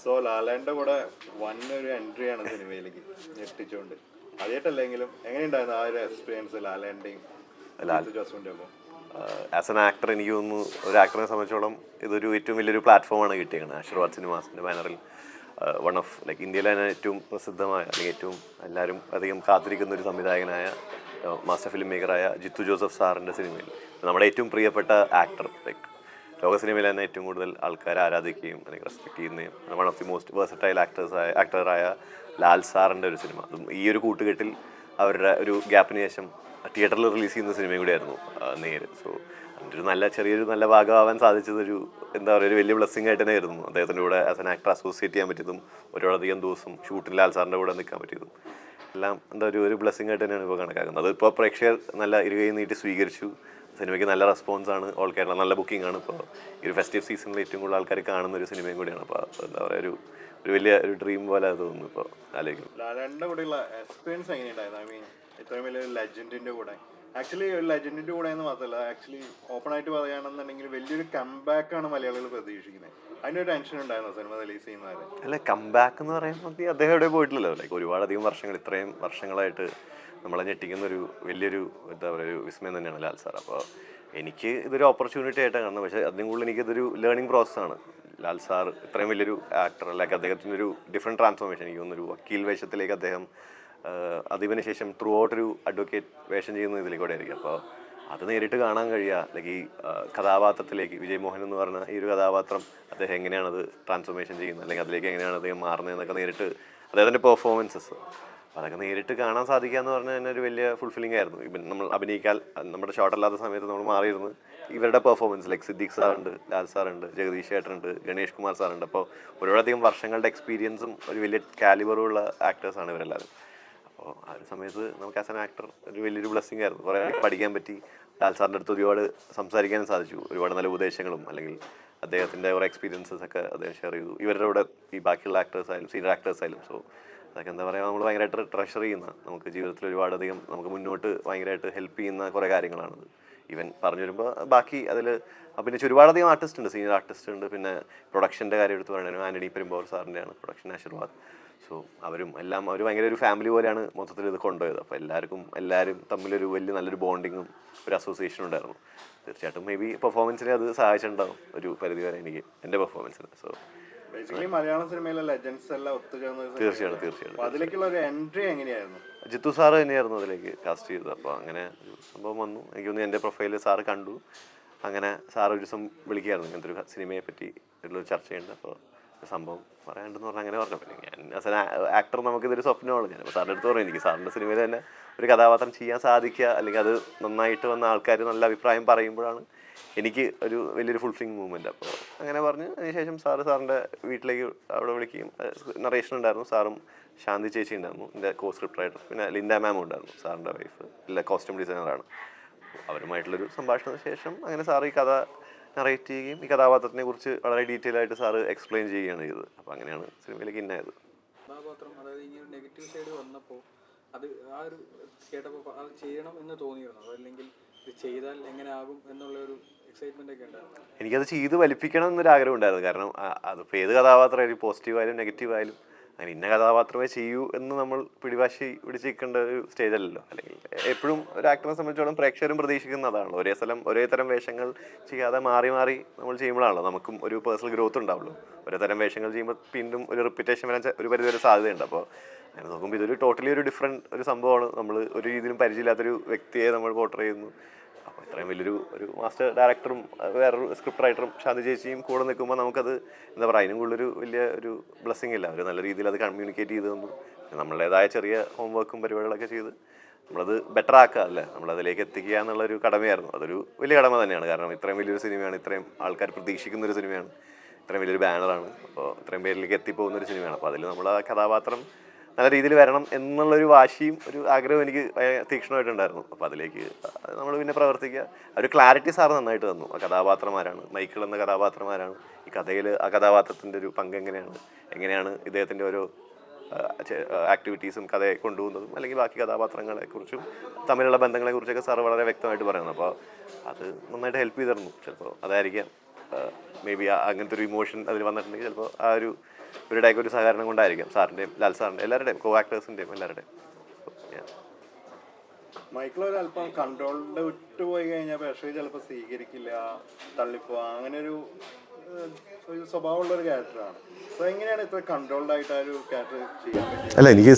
So ലാലേന്റെ കൂടെ വൻ ഒരു എൻട്രി ആണ് സിനിമയിലേക്ക് ഞെട്ടിച്ചുകൊണ്ട് ആദ്യമായിട്ടല്ലെങ്കിലും എങ്ങനെയുണ്ടായിരുന്നു ആ ഒരു എക്സ്പീരിയൻസ് ലാലേന്റെയും ലാൽ ജോസഫിന്റെ ഒപ്പം? ആസ് എൻ ആക്ടർ എനിക്ക് തോന്നുന്നു ഒരു ആക്ടറിനെ സംബന്ധിച്ചോളം ഇതൊരു ഏറ്റവും വലിയൊരു പ്ലാറ്റ്ഫോമാണ് കിട്ടിയത് ആശീർവാദ് സിനിമാസിന്റെ ബാനറിൽ വൺ ഓഫ് ലൈക്ക് ഇന്ത്യയിലെ തന്നെ ഏറ്റവും പ്രസിദ്ധമായ അല്ലെങ്കിൽ ഏറ്റവും എല്ലാവരും അധികം കാത്തിരിക്കുന്ന ഒരു സംവിധായകനായ മാസ്റ്റർ ഫിലിം മേക്കറായ ജിത്തു ജോസഫ് സാറിന്റെ സിനിമയിൽ നമ്മുടെ ഏറ്റവും പ്രിയപ്പെട്ട ആക്ടർ ലൈക്ക് ലോക സിനിമയിൽ തന്നെ ഏറ്റവും കൂടുതൽ ആൾക്കാർ ആരാധിക്കുകയും അല്ലെങ്കിൽ റെസ്പെക്ട് ചെയ്യുന്നതും one of the most versatile ആക്ടേഴ്സായ ആക്ടറായ ലാൽ സാറിന്റെ ഒരു സിനിമ. അതും ഈ ഒരു കൂട്ടുകെട്ടിൽ അവരുടെ ഒരു ഗ്യാപ്പിന് ശേഷം തിയേറ്ററിൽ റിലീസ് ചെയ്യുന്ന സിനിമയും കൂടിയായിരുന്നു നേര്. സോ അതിന്റെ ഒരു നല്ല ചെറിയൊരു നല്ല ഭാഗമാവാൻ സാധിച്ചതൊരു എന്താ പറയുക ഒരു വലിയ ബ്ലെസ്സിങ് ആയിട്ട് തന്നെ ആയിരുന്നു. അദ്ദേഹത്തിന്റെ കൂടെ ആസ് എൻ ആക്ടർ അസോസിയേറ്റ് ചെയ്യാൻ പറ്റിയതും ഒരുപാടധികം ദിവസം ഷൂട്ടിൽ ലാൽ സാറിന്റെ കൂടെ നിൽക്കാൻ പറ്റിയതും എല്ലാം എന്താ ഒരു ഒരു ബ്ലെസ്സിങ് ആയിട്ട് തന്നെയാണ് ഇപ്പോൾ കണക്കാക്കുന്നത്. അതിപ്പോൾ പ്രേക്ഷകർ നല്ല ഇരുകയും നീട്ടി സ്വീകരിച്ചു. സിനിമയ്ക്ക് നല്ല റെസ്പോൺസ് ആണ് ഓൾ കേരള. നല്ല ബുക്കിംഗ് ആണ് ഇപ്പോൾ ഈ ഒരു ഫെസ്റ്റീവ് സീസണിൽ ഏറ്റവും കൂടുതൽ ആൾക്കാർ കാണുന്ന ഒരു സിനിമയും കൂടിയാണ്. അപ്പോൾ എന്താ പറയുക ഒരു ഒരു വലിയ ഒരു ഡ്രീം പോലെ അത് തോന്നുന്നു ഇപ്പോൾ ആലോചിക്കും കൂടെയുള്ള എക്സ്പീരിയൻസ് എങ്ങനെയുണ്ടായിരുന്നു? ഐ മീൻ ഇത്രയും വലിയ ലെജൻഡിന്റെ കൂടെ. ആക്ച്വലി ഒരു ലെജൻഡിന്റെ കൂടെ എന്ന് മാത്രമല്ല ആക്ച്വലി ഓപ്പൺ ആയിട്ട് പറയുകയാണെന്നുണ്ടെങ്കിൽ വലിയൊരു കംബാക്ക് ആണ് മലയാളികൾ പ്രതീക്ഷിക്കുന്നത്. അതിനൊരു ടെൻഷൻ ഉണ്ടായിരുന്നു സിനിമ റിലീസ് ചെയ്യുന്നവരെ? അല്ല കംബാക്ക് എന്ന് പറയുമ്പോൾ അദ്ദേഹം എവിടെ പോയിട്ടില്ലല്ലോ ലൈക്ക് ഒരുപാടധികം വർഷങ്ങൾ ഇത്രയും വർഷങ്ങളായിട്ട് നമ്മളെ ഞെട്ടിക്കുന്ന ഒരു വലിയൊരു എന്താ പറയുക ഒരു വിസ്മയം തന്നെയാണ് ലാൽ സാർ. അപ്പോൾ എനിക്ക് ഇതൊരു ഓപ്പർച്യൂണിറ്റി ആയിട്ടാണ് കാണുന്നത്. പക്ഷേ അതിനും കൂടുതൽ എനിക്കിതൊരു ലേണിംഗ് പ്രോസസ്സാണ് ലാൽ സാർ ഇത്രയും വലിയൊരു ആക്ടർ അല്ലെങ്കിൽ അദ്ദേഹത്തിന്റെ ഒരു ഡിഫറെന്റ് ട്രാൻസ്ഫോർമേഷൻ എനിക്ക് തോന്നുന്നു ഒരു വക്കീൽ വേഷത്തിലേക്ക് അദ്ദേഹം അതിവിന് ശേഷം ത്രൂ ഔട്ട് ഒരു അഡ്വക്കേറ്റ് വേഷം ചെയ്യുന്ന ഇതിലേക്കൂടെ ആയിരിക്കും. അപ്പോൾ അത് നേരിട്ട് കാണാൻ കഴിയുക അല്ലെങ്കിൽ ഈ കഥാപാത്രത്തിലേക്ക് വിജയ് മോഹൻ എന്ന് പറഞ്ഞ ഈ ഒരു കഥാപാത്രം അദ്ദേഹം എങ്ങനെയാണത് ട്രാൻസ്ഫോർമേഷൻ ചെയ്യുന്നത്? അല്ലെങ്കിൽ അതിലേക്ക് എങ്ങനെയാണ് അദ്ദേഹം മാറുന്നത് എന്നൊക്കെ നേരിട്ട് അദ്ദേഹത്തിന്റെ പെർഫോമൻസസ് അതൊക്കെ നേരിട്ട് കാണാൻ സാധിക്കുക എന്ന് പറഞ്ഞാൽ തന്നെ ഒരു വലിയ ഫുൾഫില്ലിംഗ് ആയിരുന്നു. ഇപ്പം നമ്മൾ അഭിനയിക്കാൻ നമ്മുടെ ഷോട്ട് അല്ലാത്ത സമയത്ത് നമ്മൾ മാറിയിരുന്നു. ഇവരുടെ പെർഫോമൻസ് ലൈക്ക് സിദ്ദീഖ് സാറുണ്ട് ലാൽ സാറുണ്ട് ജഗദീഷ് ചേട്ടനുണ്ട് ഗണേഷ് കുമാർ സാറുണ്ട് അപ്പോൾ ഒരുപാടധികം വർഷങ്ങളുടെ എക്സ്പീരിയൻസും ഒരു വലിയ കാലിബറുള്ള ആക്ടേഴ്സാണ് ഇവരെല്ലാവരും. അപ്പോൾ ആ ഒരു സമയത്ത് നമുക്ക് ആസ് എൻ ആക്ടർ ഒരു വലിയൊരു ബ്ലെസ്സിങ് ആയിരുന്നു. കുറേ പഠിക്കാൻ പറ്റി. ലാൽ സാറിന്റെ അടുത്ത് ഒരുപാട് സംസാരിക്കാനും സാധിച്ചു. ഒരുപാട് നല്ല ഉപദേശങ്ങളും അല്ലെങ്കിൽ അദ്ദേഹത്തിന്റെ കുറേ എക്സ്പീരിയൻസസ് ഒക്കെ അദ്ദേഹം ഷെയർ ചെയ്തു. ഇവരുടെ കൂടെ ഈ ബാക്കിയുള്ള ആക്ടേഴ്സ് ആയാലും സീനിയർ ആക്ടേഴ്സ് ആയാലും. സോ അതൊക്കെ എന്താ പറയുക നമ്മൾ ഭയങ്കരമായിട്ട് ട്രഷർ ചെയ്യുന്ന നമുക്ക് ജീവിതത്തിൽ ഒരുപാടധികം നമുക്ക് മുന്നോട്ട് ഭയങ്കരമായിട്ട് ഹെൽപ്പ് ചെയ്യുന്ന കുറേ കാര്യങ്ങളാണത് ഈവൻ പറഞ്ഞു വരുമ്പോൾ ബാക്കി അതിൽ അഭിനയിച്ച ഒരുപാടധികം ആർട്ടിസ്റ്റ് ഉണ്ട് സീനിയർ ആർട്ടിസ്റ്റ് ഉണ്ട് പിന്നെ പ്രൊഡക്ഷന്റെ കാര്യം എടുത്ത് പറയുന്നത് ആന്റണി പെരുമ്പോർ സാറിന്റെയാണ് പ്രൊഡക്ഷൻ ആശീർവാദ്. സോ അവരും എല്ലാം അവർ ഭയങ്കര ഒരു ഫാമിലി പോലെയാണ് മൊത്തത്തിൽ ഇത് കൊണ്ടുപോയത്. അപ്പോൾ എല്ലാവർക്കും എല്ലാവരും തമ്മിലൊരു വലിയ നല്ലൊരു ബോണ്ടിങ്ങും ഒരു അസോസിയേഷനും ഉണ്ടായിരുന്നു. തീർച്ചയായിട്ടും മേ ബി പെർഫോമൻസിനെ അത് സഹായിച്ചിട്ടുണ്ടാവും ഒരു പരിധി വരെ എനിക്ക് എന്റെ പെർഫോമൻസിന് സോ ബേസിക്കലി മലയാള സിനിമയിലെ ലെജൻസ് എല്ലാം ഒത്തുചേർന്ന ഒരു അതിലേക്കുള്ള ഒരു എൻട്രി എങ്ങനെയായിരുന്നു? ജിത്തു സാറ് തന്നെയായിരുന്നു അതിലേക്ക് കാസ്റ്റ് ചെയ്തത്. അപ്പോൾ അങ്ങനെ സംഭവം വന്നു. എനിക്ക് തോന്നുന്നു എന്റെ പ്രൊഫൈലിൽ സാറ് കണ്ടു. അങ്ങനെ സാറ് ഒരു ദിവസം വിളിക്കുകയായിരുന്നു. ഇങ്ങനത്തെ ഒരു സിനിമയെ പറ്റി ഉള്ള ചർച്ച ചെയ്യുന്നുണ്ട് അപ്പോൾ സംഭവം പറയാണ്ടെന്ന് പറഞ്ഞാൽ അങ്ങനെ പറഞ്ഞു. പിന്നെ ഞാൻ എൻ ആക്ടർ നമുക്കിതൊരു സ്വപ്നമാണ്. ഞാൻ സാറിന്റെ അടുത്ത് പറഞ്ഞു എനിക്ക് സാറിന്റെ സിനിമയിൽ തന്നെ ഒരു കഥാപാത്രം ചെയ്യാൻ സാധിക്കുക അല്ലെങ്കിൽ അത് നന്നായിട്ട് വന്ന ആൾക്കാർ നല്ല അഭിപ്രായം പറയുമ്പോഴാണ് എനിക്ക് ഒരു വലിയൊരു ഫുൾഫിങ് മൂവ്മെന്റ് അപ്പോൾ അങ്ങനെ പറഞ്ഞ് അതിനുശേഷം സാറ് സാറിന്റെ വീട്ടിലേക്ക് അവിടെ വിളിക്കുകയും നറേഷൻ ഉണ്ടായിരുന്നു. സാറും ശാന്തി ചേച്ചി ഉണ്ടായിരുന്നു. എന്റെ കോ സ്ക്രിപ്റ്റ് റൈറ്റർ പിന്നെ ലിൻഡ മാമും ഉണ്ടായിരുന്നു സാറിന്റെ വൈഫ് ഇല്ല കോസ്റ്റ്യൂം ഡിസൈനറാണ് അവരുമായിട്ടുള്ളൊരു സംഭാഷണത്തിന് ശേഷം അങ്ങനെ സാറ് ഈ കഥ നറേറ്റ് ചെയ്യുകയും ഈ കഥാപാത്രത്തിനെ കുറിച്ച് വളരെ ഡീറ്റെയിൽ ആയിട്ട് സാറ് എക്സ്പ്ലെയിൻ ചെയ്യുകയാണ് ചെയ്തത്. അപ്പോൾ അങ്ങനെയാണ് സിനിമയിലേക്ക് ഇന്നായത് കഥാപാത്രം അതായത് ഇങ്ങനെ നെഗറ്റീവ് സൈഡ് വന്നപ്പോൾ അത് ആ ഒരു കേട്ടപ്പോൾ അത് ചെയ്യണം എന്ന് തോന്നിയിരുന്നു? അതല്ലെങ്കിൽ ഇത് ചെയ്താൽ എന്നുള്ള ഒരു എക്സൈറ്റ്മെന്റ് ഒക്കെ ഉണ്ടായിരുന്നു? എനിക്കത് ചെയ്ത് വലിപ്പിക്കണം എന്നൊരു ആഗ്രഹം ഉണ്ടായിരുന്നു. കാരണം അത് അതിപ്പോൾ ഏത് കഥാപാത്രമായാലും പോസിറ്റീവ് ആയാലും നെഗറ്റീവ് ആയാലും അങ്ങനെ ഇന്ന കഥാപാത്രമേ ചെയ്യൂ എന്ന് നമ്മൾ പിടിവാശി പിടിച്ച് നിൽക്കേണ്ട ഒരു സ്റ്റേജ് അല്ലല്ലോ. അല്ലെങ്കിൽ എപ്പോഴും ഒരു ആക്ടറിനെ സംബന്ധിച്ചോളം പ്രേക്ഷകരും പ്രതീക്ഷിക്കുന്ന അതാണല്ലോ. ഒരേ സ്ഥലം ഒരേ തരം വേഷങ്ങൾ ചെയ്യാതെ മാറി മാറി നമ്മൾ ചെയ്യുമ്പോഴാണല്ലോ നമുക്കും ഒരു പേഴ്സണൽ ഗ്രോത്ത് ഉണ്ടാവുള്ളൂ. ഒരേ തരം വേഷങ്ങൾ ചെയ്യുമ്പോൾ വീണ്ടും ഒരു റിപ്പീറ്റേഷൻ വരാൻ ഒരു പരിധി വരെ സാധ്യതയുണ്ട്. അപ്പോൾ അങ്ങനെ നോക്കുമ്പോൾ ഇതൊരു ടോട്ടലി ഒരു ഡിഫറെന്റ് ഒരു സംഭവമാണ്. നമ്മൾ ഒരു രീതിയിലും പരിചയമില്ലാത്തൊരു വ്യക്തിയെ നമ്മൾ പോർട്ടർ ചെയ്യുന്നു. അപ്പോൾ ഇത്രയും വലിയൊരു ഒരു മാസ്റ്റർ ഡയറക്ടറും വേറൊരു സ്ക്രിപ്റ്റ് റൈറ്ററും ശാന്തി ചേച്ചിയും കൂടെ നിൽക്കുമ്പോൾ നമുക്കത് എന്താ പറയുക അതിനും കൂടുതലൊരു വലിയ ഒരു ബ്ലെസ്സിങ് ഇല്ല. അവർ നല്ല രീതിയിൽ അത് കമ്മ്യൂണിക്കേറ്റ് ചെയ്ത് തന്നു. നമ്മളുടേതായ ചെറിയ ഹോം ഹോംവർക്കും പരിപാടികളൊക്കെ ചെയ്ത് നമ്മളത് ബെറ്റർ ആക്കുക അല്ലേ? നമ്മളതിലേക്ക് എത്തിക്കുക എന്നുള്ളൊരു കടമയായിരുന്നു. അതൊരു വലിയ കടമ തന്നെയാണ്. കാരണം ഇത്രയും വലിയൊരു സിനിമയാണ് ഇത്രയും ആൾക്കാർ പ്രതീക്ഷിക്കുന്ന ഒരു സിനിമയാണ് ഇത്രയും വലിയൊരു ബാനറാണ് അപ്പോൾ ഇത്രയും പേരിലേക്ക് എത്തിപ്പോകുന്ന ഒരു സിനിമയാണ്. അപ്പോൾ അതിൽ നമ്മൾ ആ കഥാപാത്രം നല്ല രീതിയിൽ വരണം എന്നുള്ളൊരു വാശിയും ഒരു ആഗ്രഹവും എനിക്ക് തീക്ഷണമായിട്ടുണ്ടായിരുന്നു. അപ്പോൾ അതിലേക്ക് നമ്മൾ പിന്നെ പ്രവർത്തിക്കുക. ഒരു ക്ലാരിറ്റി സാർ നന്നായിട്ട് തന്നു. ആ കഥാപാത്രമാരാണ്. മൈക്കിൾ എന്ന കഥാപാത്രമാരാണ്. ഈ കഥയിൽ ആ കഥാപാത്രത്തിന്റെ ഒരു പങ്ക് എങ്ങനെയാണ്? എങ്ങനെയാണ് ഇദ്ദേഹത്തിന്റെ ഓരോ ആക്ടിവിറ്റീസും കഥയെ കൊണ്ടുപോകുന്നതും അല്ലെങ്കിൽ ബാക്കി കഥാപാത്രങ്ങളെ കുറിച്ചും തമ്മിലുള്ള ബന്ധങ്ങളെ കുറിച്ചൊക്കെ സാർ വളരെ വ്യക്തമായിട്ട് പറയുന്നു. അപ്പോൾ അത് നന്നായിട്ട് ഹെൽപ്പ് ചെയ്തിരുന്നു. ചിലപ്പോൾ അതായിരിക്കാം. മേ ബി അങ്ങനത്തെ ഒരു ഇമോഷൻ അതിൽ വന്നിട്ടുണ്ടെങ്കിൽ ചിലപ്പോൾ ആ ഒരു ഇവരുടെയൊക്കെ ഒരു സഹകരണം കൊണ്ടായിരിക്കും സാറിന്റെയും ലാൽ സാറിന്റെ എല്ലാവരുടെയും കോ ആക്ടേഴ്സിന്റെയും എല്ലാവരുടെയും. മൈക്കിൾ അല്പം കൺട്രോളിന്റെ വിട്ടുപോയി കഴിഞ്ഞാൽ പക്ഷേ ചിലപ്പോൾ സ്വീകരിക്കില്ല തള്ളിപ്പോ അങ്ങനെ ഒരു ഒരു സ്വഭാവമുള്ള ഒരു ക്യാരക്ടറാണ് എങ്ങനെയാണ് ഇത്ര കൺട്രോൾഡ് ആയിട്ട് ആ ഒരു ക്യാരക്ടർ ചെയ്യാൻ അല്ല എനിക്ക്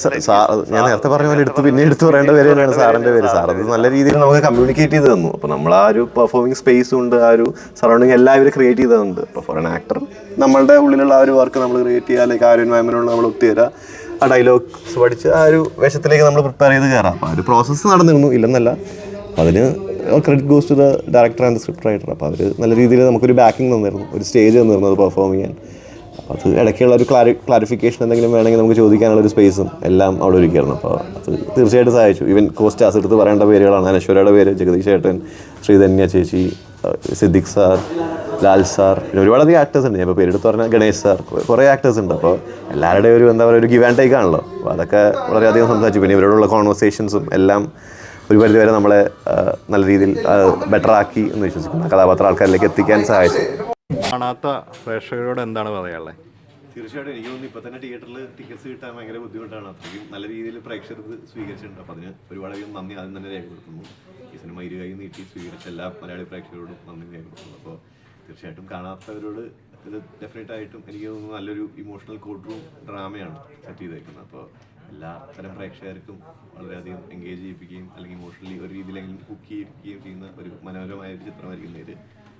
ഞാൻ നേരത്തെ പറഞ്ഞ പോലെ എടുത്ത് പിന്നെ എടുത്തു പറയേണ്ട പേരാണ് തന്നെയാണ് സാറിന്റെ പേര് സാർ അത് നല്ല രീതിയിൽ നമുക്ക് കമ്മ്യൂണിക്കേറ്റ് ചെയ്ത് തന്നു. അപ്പോൾ നമ്മൾ ആ ഒരു പെർഫോമിങ് സ്പേസ് ഉണ്ട് ആ ഒരു സറൗണ്ടിങ് എല്ലാവരും ക്രിയേറ്റ് ചെയ്തതുണ്ട് അപ്പോൾ ഫോർ ആൻ ആക്ടർ നമ്മളുടെ ഉള്ളിലുള്ള ആ ഒരു വർക്ക് നമ്മൾ ക്രിയേറ്റ് ചെയ്യുക അല്ലെങ്കിൽ ആ ഒരു എൻവയൺമെന്റിലുള്ള നമ്മൾ ഒത്തുതരാ ആ ഡയലോഗ്സ് പഠിച്ച് ആ ഒരു വേഷത്തിലേക്ക് നമ്മൾ പ്രിപ്പയർ ചെയ്ത് കയറാം. അപ്പോൾ ആ ഒരു പ്രോസസ്സ് നടന്നിരുന്നു ഇല്ലെന്നല്ല. അതിന് credit goes to the director and script writer അപ്പോൾ അവർ നല്ല രീതിയിൽ നമുക്കൊരു ബാക്കിംഗ് തന്നിരുന്നു. ഒരു സ്റ്റേജ് തന്നിരുന്നു അത് പെർഫോം ചെയ്യാൻ. അത് ഇടയ്ക്കുള്ള ഒരു ക്ലാരി ക്ലാരിഫിക്കേഷൻ എന്തെങ്കിലും വേണമെങ്കിൽ നമുക്ക് ചോദിക്കാനുള്ള ഒരു സ്പേസും എല്ലാം അവിടെ ഒരുക്കിയായിരുന്നു അപ്പോൾ അത് തീർച്ചയായിട്ടും സഹായിച്ചു. ഈവൻ കോസ്റ്റാസ് എടുത്ത് പറയേണ്ട പേരുകളാണ്. അനശ്വരയുടെ പേര് ജഗദീഷ് ഏട്ടൻ ശ്രീധന്യ ചേച്ചി സിദ്ദിഖ് സാർ ലാൽ സാർ. പിന്നെ ഒരുപാടധികം ആക്ടേഴ്സ് ഉണ്ട്. ഇപ്പോൾ പേരെടുത്ത് പറഞ്ഞാൽ ഗണേഷ് സാർ. കുറേ ആക്ടേഴ്സ് ഉണ്ട്. അപ്പോൾ എല്ലാവരുടെയും ഒരു എന്താ പറയുക ഒരു ഗിവ് ആൻഡ് ടേക്ക് ആണല്ലോ. അപ്പോൾ അതൊക്കെ വളരെയധികം സംസാരിച്ചു. പിന്നെ ഇവരോടുള്ള കോൺവെർസേഷൻസും എല്ലാം ഒരു പരിധിവരെ നമ്മളെ നല്ല രീതിയിൽ ബെറ്റർ ആക്കി എന്ന് വിശ്വസിക്കുന്നു. കഥാപാത്ര ആൾക്കാരിലേക്ക് എത്തിക്കാൻ സഹായിച്ചു. കാണാത്ത പ്രേക്ഷകരോട് എന്താണ് പറയാനുള്ളത് തീർച്ചയായിട്ടും എനിക്ക് തോന്നുന്നു ഇപ്പൊ തന്നെ തിയേറ്ററിൽ ടിക്കറ്റ്സ് കിട്ടാൻ ഭയങ്കര ബുദ്ധിമുട്ടാണ്. അത്രയും നല്ല രീതിയിൽ പ്രേക്ഷകർ ഇത് സ്വീകരിച്ചിട്ടുണ്ട്. അപ്പൊ അതിന് ഒരുപാടധികം നന്ദി ആദ്യം തന്നെ രേഖപ്പെടുത്തുന്നു. ഈ സിനിമ ഇരു കൈ നീട്ടി സ്വീകരിച്ച എല്ലാ മലയാളി പ്രേക്ഷകരോടും നന്ദി രേഖപ്പെടുത്തുന്നു. അപ്പോൾ തീർച്ചയായിട്ടും കാണാത്തവരോട് ഇത് ഡെഫിനറ്റ് ആയിട്ടും എനിക്ക് തോന്നുന്നു നല്ലൊരു ഇമോഷണൽ കോഡ് റൂം ഡ്രാമയാണ് സെറ്റ് ചെയ്തേക്കുന്നത്. അപ്പോൾ എല്ലാ തരം പ്രേക്ഷകർക്കും വളരെയധികം എൻഗേജ് ചെയ്യിപ്പിക്കുകയും അല്ലെങ്കിൽ ഇമോഷണലി ഒരു രീതിയിലെങ്കിലും കുക്ക് ചെയ്യിപ്പിക്കുകയും ചെയ്യുന്ന ഒരു മനോഹരമായ ഒരു ചിത്രമായിരിക്കും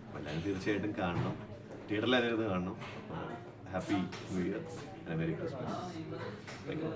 അപ്പോൾ എല്ലാവരും തീർച്ചയായിട്ടും കാണണം. തിയേറ്ററിൽ തന്നെ കാണണം. Happy new year merry Christmas thank you